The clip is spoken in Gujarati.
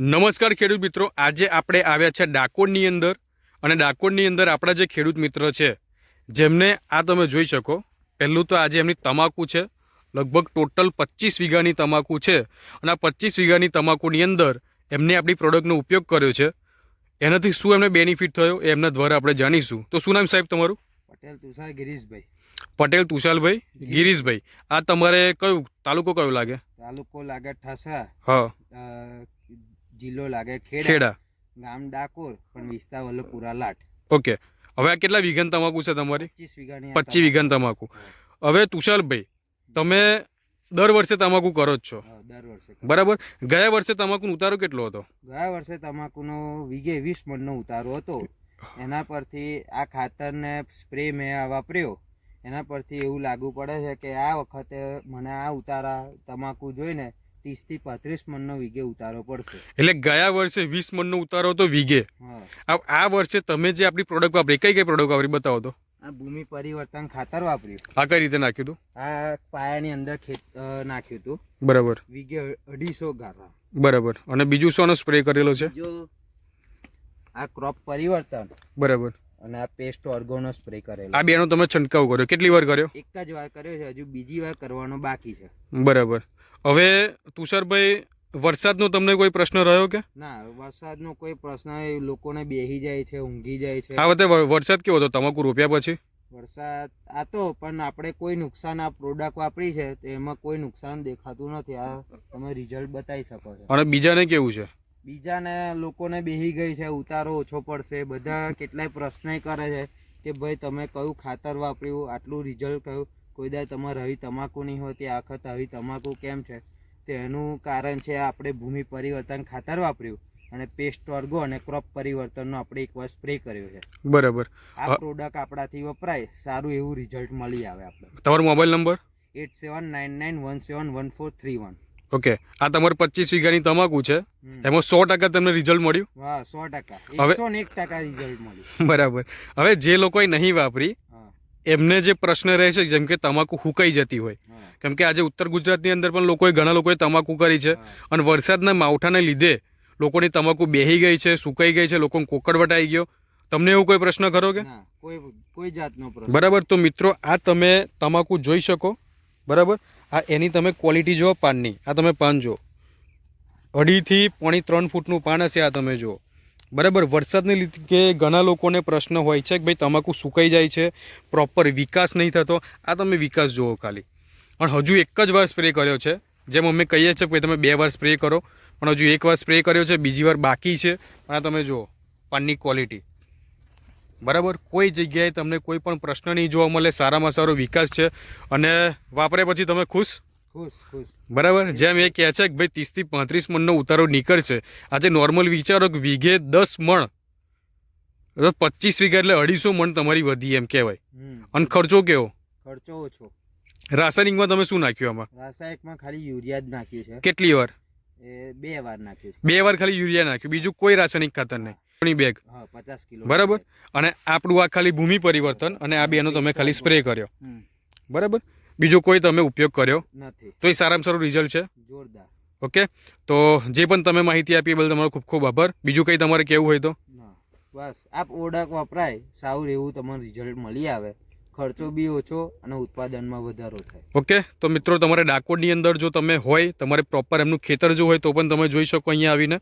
નમસ્કાર ખેડૂત મિત્રો. આજે આપણે આવ્યા છે ડાકોરની અંદર અને ડાકોરની અંદર આપણા જે ખેડૂત મિત્ર છે જેમને આ તમે જોઈ શકો. પહેલું તો આજે એમની તમાકુ છે લગભગ ટોટલ પચીસ વીઘાની તમાકુ છે અને આ પચીસ વીઘાની તમાકુની અંદર એમને આપણી પ્રોડક્ટનો ઉપયોગ કર્યો છે. એનાથી શું એમને બેનિફિટ થયો એ એમના દ્વારા આપણે જાણીશું. તો શું નામ સાહેબ તમારું? પટેલ તુષાર ગિરીશભાઈ. પટેલ તુષાલભાઈ ગિરીશભાઈ. આ તમારે કયું તાલુકો કયો લાગે? તાલુકો લાગે ઠાસા. હા. જિલ્લો લાગે ખેડા ગામ ડાકોર પણ વિસ્તાર વલ્લભપુરા લાટ. ઓકે. હવે આ કેટલા વિઘન તમાકુ છે તમારી? પચીસ વીઘાની પચીસ વિઘન તમાકુ. હવે તુષારભાઈ તમે દર વર્ષે તમાકુ કરો જ છો. દર વર્ષે બરાબર? ગયા વર્ષે તમાકુનો ઉતારો કેટલો હતો? ગયા વર્ષે તમાકુનો વીઘે વીસ મણનો ઉતારો હતો. એના પરથી આ ખાતરને સ્પ્રે મેં આ વાપર્યો. એના પરથી એવું લાગુ પડે છે કે આ વખતે મને આ ઉતારા તમાકુ જોઈને ત્રીસથી પાંત્રીસ મણનો વીઘે ઉતારો પડશે. એટલે ગયા વર્ષે વીસ મણનો ઉતારો હતો વીઘે. આ આ વર્ષે તમે જે આપણી પ્રોડક્ટ વાપરી કઈ કઈ પ્રોડક્ટ વાપરી બતાવો તો? આ ભૂમિ પરિવર્તન ખાતર વાપર્યું. આ કઈ રીતે નાખ્યું હતું? આ પાયાની અંદર ખેત નાખ્યું હતું. બરાબર. વીઘે અઢીસો ગારા. બરાબર. અને બીજું શોનો સ્પ્રે કરેલો છે? જો આ ક્રોપ પરિવર્તન. બરાબર. અને આ પેસ્ટ ઓર્ગોનો સ્પ્રે કરેલો. આ બેનો તમે છંટકાવ કર્યો. કેટલી વાર કર્યો? એક જ વાર કર્યો છે હજુ બીજી વાર કરવાનો બાકી છે. બરાબર. હવે તુષારભાઈ વરસાદનો તમને કોઈ પ્રશ્ન રહ્યો કે? ના વરસાદનો કોઈ પ્રશ્ન લોકોને બેહી જાય છે ઊંઘી જાય છે. આ વખતે વરસાદ કેવો હતો? તમાકુ રોપ્યા પછી? વરસાદ આ તો પણ આપણે કોઈ નુકસાન આ પ્રોડક્ટ વાપરી છે તો એમાં કોઈ નુકસાન દેખાતું નથી. આ તમે રિઝલ્ટ બતાવી શકો છો. અને બીજાને કેવું છે? બીજાને લોકોને બેહી ગઈ છે ઉતારો ઓછો પડશે. બધા કેટલાય પ્રશ્ન કરે છે કે ભાઈ તમે કયું ખાતર વાપર્યું? આટલું રિઝલ્ટ કયું? કોઈ દાય તમારે આવી તમાકુ નહીં હોય તે આખત આવી તમાકુ કેમ છે? તેનું એનું કારણ છે આપણે ભૂમિ પરિવર્તન ખાતર વાપર્યું અને પેસ્ટ વર્ગો અને ક્રોપ પરિવર્તનનો આપણે એકવાર સ્પ્રે કર્યો છે. બરાબર. આ. પ્રોડક્ટ આપણાથી વપરાય સારું એવું રિઝલ્ટ મળી આવે આપણે તમારો mobile number eight seven nine nine one seven one four three one okay આ તમારે પચીસ વીઘાની તમાકુ છે. એમાં સો ટકા તમને રિઝલ્ટ મળ્યું? હા સો ટકા. હવે- એક ટકા રિઝલ્ટ મળ્યું. બરાબર. હવે જે લોકોએ નહીં વાપરી એમને જે પ્રશ્ન રહે છે જેમ કે તમાકુ હુકાઈ જતી હોય. કેમ કે આજે ઉત્તર ગુજરાતની અંદર પણ લોકોએ ઘણા લોકોએ તમાકુ કરી છે. અને વરસાદના માવઠાને લીધે લોકોની તમાકુ બેહી ગઈ છે સુકાઈ ગઈ છે લોકોને કોકડ વટાઈ ગયો. તમને એવું કોઈ પ્રશ્ન ખરો કે? કોઈ કોઈ જાતનો પ્રશ્ન. બરાબર તો મિત્રો આ તમે તમાકુ જોઈ શકો. બરાબર? આ એની તમે ક્વોલિટી જુઓ પાનની. આ તમે પાન જુઓ. અઢીથી પોણી ત્રણ ફૂટનું પાન હશે આ તમે જુઓ. બરાબર, વરસાદને લીધે ઘણા લોકોને પ્રશ્ન હોય છે કે ભાઈ તમાકુ સુકાઈ જાય છે પ્રોપર વિકાસ નહીં થતો. આ તમે વિકાસ જુઓ ખાલી. પણ હજુ એક જ વાર સ્પ્રે કર્યો છે, જેમ અમે કહીએ છીએ કે તમે બે વાર સ્પ્રે કરો, પણ હજુ એક વાર સ્પ્રે કર્યો છે, બીજી વાર બાકી છે. પણ આ તમે જુઓ, પાનની ક્વોલિટી બરાબર, કોઈ જગ્યાએ તમને કોઈ પણ પ્રશ્ન નહીં જોવા મળે, સારામાં સારો વિકાસ છે. અને વાપરે પછી તમે ખુશ? બરાબર? જેમ એ કહે છે કે ભાઈ ત્રીસથી પાંત્રીસ મણનો ઉતારો નીકળશે. આજે નોર્મલ વિચારો કે વીઘે દસ મણ. પચીસ વીઘા એટલે અઢીસો મણ તમારી વધી એમ કહેવાય. અને ખર્ચો કેવો? ખર્ચો ઓછો. રાસાયણિકમાં તમે શું નાખ્યું આમાં? રાસાયણિકમાં ખાલી યુરિયા જ નાખ્યું છે. કેટલી વાર? બે વાર નાખ્યું બે વાર ખાલી યુરિયા નાખ્યું. બીજું કોઈ રાસાયણિક ખાતર નહીં. બેગ. પચાસ કિલો. બરાબર? અને આપણું આ ખાલી ભૂમિ પરિવર્તન અને આ બેનો તમે ખાલી સ્પ્રે કર્યો. બરાબર? બીજો કોઈ તમે ઉપયોગ કર્યો? નથી. તો એ સારામાં સારું રિઝલ્ટ છે? જોરદાર. ઓકે? તો જે પણ તમે માહિતી આપી બદલ તમારો ખૂબ ખૂબ આભાર. બીજું કંઈ તમારે કેવું હોય તો? બસ. આ પ્રોડક્ટ વપરાય. સારું એવું તમને રિઝલ્ટ મળી આવે. ખર્ચો બી ઓછો અને ઉત્પાદનમાં વધારો થાય. ઓકે? તો મિત્રો તમારે ડાકોરની અંદર જો તમે હોય તમારે પ્રોપર એમનું ખેતર જો હોય તો પણ તમે જોઈ શકો અહીંયા આવીને.